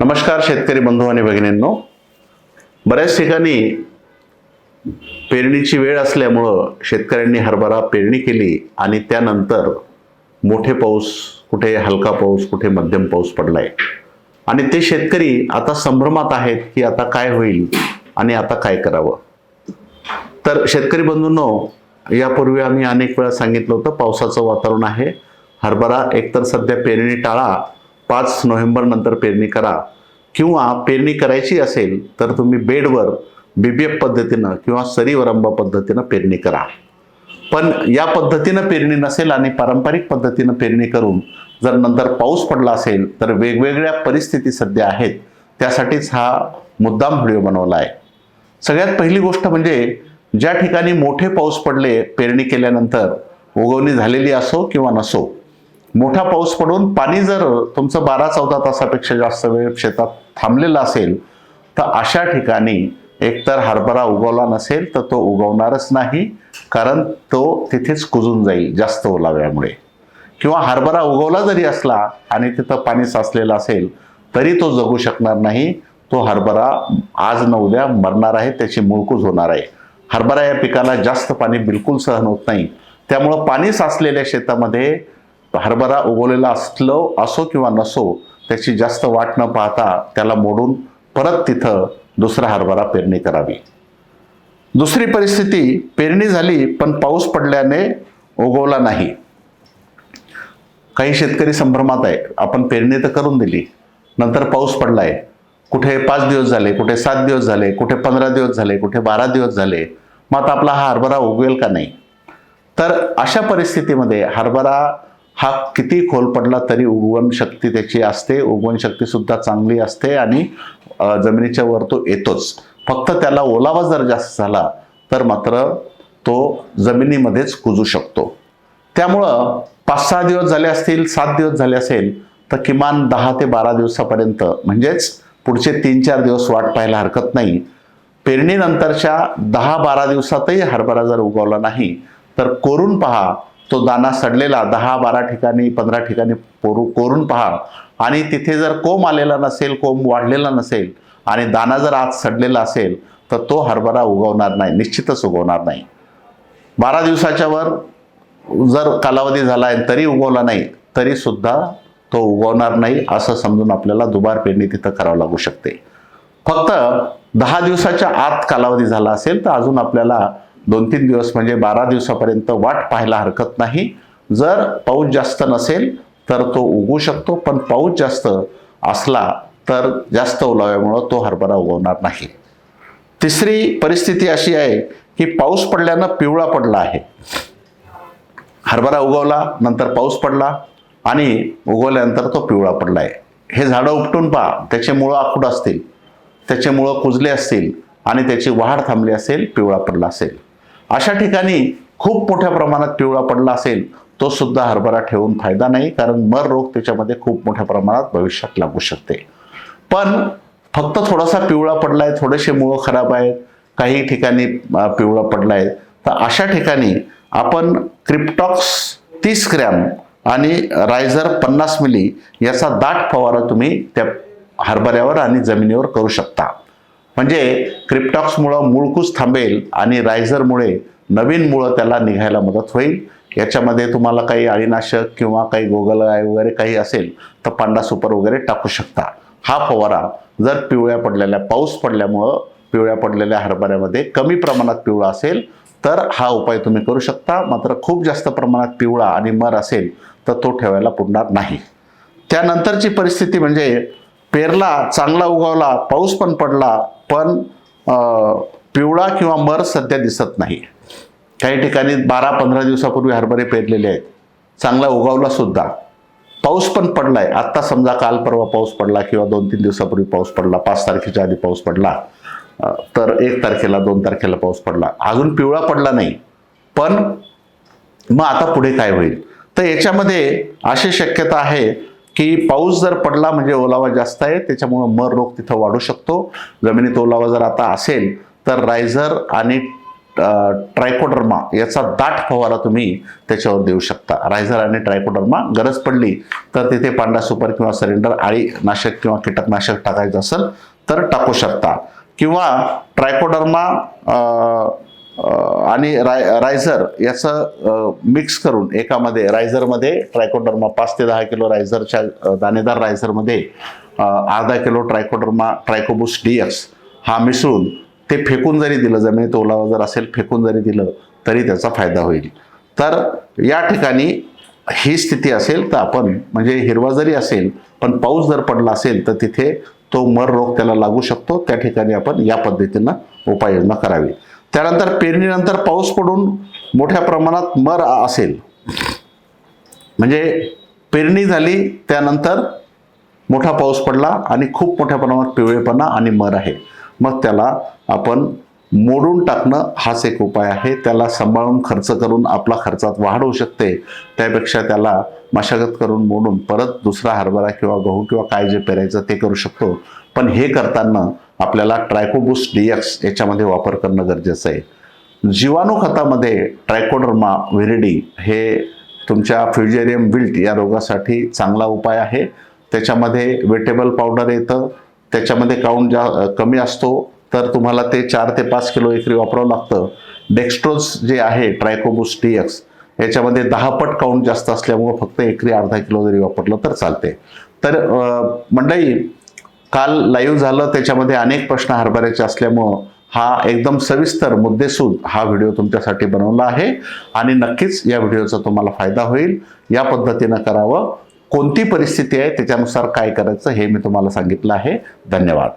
नमस्कार शेतकरी बंधू आणि भगिनींनो. बऱ्याच ठिकाणी पेरणीची वेळ असल्यामुळं शेतकऱ्यांनी हरभरा पेरणी केली आणि त्यानंतर मोठे पाऊस कुठे हलका पाऊस कुठे मध्यम पाऊस पडलाय. आणि ते शेतकरी आता संभ्रमात आहेत की आता काय होईल आणि आता काय करावं. तर शेतकरी बंधूंनो यापूर्वी आम्ही अनेक वेळा सांगितलं होतं पावसाचं वातावरण आहे. हरभरा एकतर सध्या पेरणी टाळा पाच नोव्हेंबर नंतर पेरणी करा. किंवा पेरणी करायची असेल तर तुम्ही बेडवर बीबीएफ पद्धतीनं किंवा सरीवरंबा पद्धतीनं पेरणी करा. पण या पद्धतीनं पेरणी नसेल आणि पारंपरिक पद्धतीनं पेरणी करून जर नंतर पाऊस पडला असेल तर वेगवेगळ्या परिस्थिती सध्या आहेत. त्यासाठीच हा मुद्दाम व्हिडिओ बनवला आहे. सगळ्यात पहिली गोष्ट म्हणजे ज्या ठिकाणी मोठे पाऊस पडले पेरणी केल्यानंतर उगवणी झालेली असो किंवा नसो मोठा पाऊस पडून पाणी जर तुमचं बारा चौदा तासापेक्षा जास्त वेळ शेतात थांबलेलं असेल तर अशा ठिकाणी एकतर हरभरा उगवला नसेल तर तो उगवणारच नाही कारण तो तिथेच कुजून जाईल जास्त ओलाव्यामुळे. किंवा हरभरा उगवला जरी असला आणि तिथं पाणी साचलेलं असेल तरी तो जगू शकणार नाही. तो हरभरा आज न उद्या मरणार आहे त्याची मुळकूज होणार आहे. हरभरा या पिकाला जास्त पाणी बिलकुल सहन होत नाही. त्यामुळं पाणी साचलेल्या शेतामध्ये हरभरा उगवलेला असलो असो किंवा नसो त्याची जास्त वाट न पाहता त्याला मोडून परत तिथं दुसरा हरभरा पेरणी करावी. दुसरी परिस्थिती पेरणी झाली पण पाऊस पडल्याने उगवला नाही. काही शेतकरी संभ्रमात आहे. आपण पेरणी तर करून दिली नंतर पाऊस पडलाय. कुठे पाच दिवस झाले कुठे सात दिवस झाले कुठे पंधरा दिवस झाले कुठे बारा दिवस झाले मग आता आपला हा हरभरा उगवेल का नाही? तर अशा परिस्थितीमध्ये हरभरा हा किती खोल पडला तरी उगवण शक्ती त्याची असते उगवण शक्ती सुद्धा चांगली असते आणि जमिनीच्या वर तो येतोच. फक्त त्याला ओलावा जर जास्त झाला तर मात्र तो जमिनीमध्येच कुजू शकतो. त्यामुळं पाच सहा दिवस झाले असतील सात दिवस झाले असेल तर किमान दहा ते बारा दिवसापर्यंत म्हणजेच पुढचे तीन चार दिवस वाट पाहायला हरकत नाही. पेरणीनंतरच्या दहा बारा दिवसातही हरभरा जर उगवला नाही तर कोरून पहा तो दाना सडलेला दहा बारा ठिकाणी पंधरा ठिकाणी पोरू कोरून पहा. आणि तिथे जर कोंब आलेला नसेल कोंब वाढलेला नसेल आणि दाना जर आत सडलेला असेल तर तो हरभरा उगवणार नाही निश्चितच उगवणार नाही. बारा दिवसाच्या वर जर कालावधी झाला आहे तरी उगवला नाही तरीसुद्धा तो उगवणार नाही असं समजून आपल्याला दुबार पेरणी तिथं करावं लागू शकते. फक्त दहा दिवसाच्या आत कालावधी झाला असेल तर अजून आपल्याला दोन तीन दिवस म्हणजे बारा दिवसापर्यंत वाट पाहायला हरकत नाही. जर पाऊस जास्त नसेल तर तो उगू शकतो पण पाऊस जास्त असला तर जास्त ओलाव्यामुळं तो हरभरा उगवणार नाही. तिसरी परिस्थिती अशी आहे की पाऊस पडल्यानं पिवळा पडला आहे. हरभरा उगवला नंतर पाऊस पडला आणि उगवल्यानंतर तो पिवळा पडला आहे. हे झाडं उपटून पहा त्याचे मुळं आखूड असतील त्याचे मुळं कुजले असतील आणि त्याची वाढ थांबली असेल पिवळा पडला असेल. अशा ठिकाणी खूप मोठ्या प्रमाणात पिवळा पडला असेल तो सुद्धा हरभरा ठेवून फायदा नाही कारण मर रोग त्याच्यामध्ये खूप मोठ्या प्रमाणात भविष्यात लागू शकते. पण फक्त थोडासा पिवळा पडलाय थोडेसे मुळं खराब आहेत काही ठिकाणी पिवळा पिवळा पडलाय तर अशा ठिकाणी आपण क्रिप्टॉक्स तीस ग्रॅम आणि रायझर पन्नास मिली याचा दाट फवारा तुम्ही त्या हरभऱ्यावर आणि जमिनीवर करू शकता. म्हणजे क्रिप्टॉक्समुळं मूळकूस थांबेल आणि रायझरमुळे नवीन मुळं त्याला निघायला मदत होईल. याच्यामध्ये तुम्हाला काही अळीनाशक किंवा काही गोगलगाय वगैरे काही असेल तर पांडा सुपर वगैरे टाकू शकता. हा फवारा जर पिवळ्या पडलेल्या पाऊस पडल्यामुळं पिवळ्या पडलेल्या हरभऱ्यामध्ये कमी प्रमाणात पिवळा असेल तर हा उपाय तुम्ही करू शकता. मात्र खूप जास्त प्रमाणात पिवळा आणि मर असेल तर तो ठेवायला पुरणार नाही. त्यानंतरची परिस्थिती म्हणजे पेरला चांगला उगवला पाऊस पण पडला पण पिवळा किंवा मर सध्या दिसत नाही. काही ठिकाणी बारा पंधरा दिवसापूर्वी हरभरे पेरलेले आहेत. चांगला उगवला सुद्धा. पाऊस पण पडला आहे आत्ता समजा काल परवा पाऊस पडला किंवा दोन तीन दिवसापूर्वी पाऊस पडला पाच तारखेच्या आधी पाऊस पडला तर एक तारखेला दोन तारखेला पाऊस पडला. अजून पिवळा पडला नाही. पण मग आता पुढे काय होईल? तर याच्यामध्ये अशी शक्यता आहे की पाऊस जर पडला म्हणजे ओलावा जास्त आहे त्याच्यामुळं मर रोग तिथं वाढू शकतो. जमिनीत ओलावा जर आता असेल तर रायझर आणि ट्रायकोडर्मा याचा दाट फवारा तुम्ही त्याच्यावर देऊ शकता. रायझर आणि ट्रायकोडर्मा गरज पडली तर तिथे पांढरा सुपर किंवा सिलेंडर आळी नाशक किंवा कीटकनाशक टाकायचं असेल तर टाकू शकता. किंवा ट्रायकोडर्मा आणि राय रायझर याचं मिक्स करून एकामध्ये रायझरमध्ये ट्रायकोडर्मा पाच ते दहा किलो रायझरच्या दाणेदार रायझरमध्ये अर्धा किलो ट्रायकोडर्मा ट्रायकोबुस डीएक्स हा मिसळून ते फेकून जरी दिलं जमिनीत ओलावा जर असेल फेकून जरी दिलं तरी त्याचा फायदा होईल. तर या ठिकाणी ही स्थिती असेल तर आपण म्हणजे हिरवा जरी असेल पण पाऊस जर पडला असेल तर तिथे तो मर रोग त्याला लागू शकतो. त्या ठिकाणी आपण या पद्धतीनं उपाययोजना करावी. त्यानंतर पेरणीनंतर पाऊस पडून मोठ्या प्रमाणात मर असेल. म्हणजे पेरणी झाली त्यानंतर मोठा पाऊस पडला आणि खूप मोठ्या प्रमाणात पिवळेपणा आणि मर आहे. मग त्याला आपण मोडून टाकणं हाच एक उपाय आहे. त्याला सांभाळून खर्च करून आपला खर्चात वाढ होऊ शकते. त्यापेक्षा त्याला मशागत करून मोडून परत दुसरा हरभरा किंवा गहू किंवा काय जे पेरायचं ते करू शकतो. पण हे करताना आपल्याला ट्रायकोबुस डीएक्स याच्यामध्ये वापर करणं गरजेचं आहे. जीवाणू खतामध्ये ट्रायकोडर्मा व्हिरिडी हे तुमच्या फ्युजेरियम विल्ट या रोगासाठी चांगला उपाय आहे. त्याच्यामध्ये वेटेबल पावडर येतं. त्याच्यामध्ये काउंट जा कमी असतो. तर तुम्हाला ते चार ते पाच किलो एकरी वापरावं लागतं. डेक्स्ट्रोज जे आहे ट्रायकोबुस डीएक्स याच्यामध्ये दहा पट काउंट जास्त असल्यामुळं फक्त एकरी अर्धा किलो जरी वापरलं तर चालते तर मंडळी काल लाईव्ह झालं त्याच्यामध्ये अनेक प्रश्न हरभऱ्याचे असल्यामुळं हा एकदम सविस्तर मुद्देसूद हा व्हिडिओ तुमच्यासाठी बनवला आहे. आणि नक्कीच या व्हिडिओचा तुम्हाला फायदा होईल. या पद्धतीनं करावं. कोणती परिस्थिती आहे त्याच्यानुसार काय करायचं हे मी तुम्हाला सांगितलं आहे. धन्यवाद.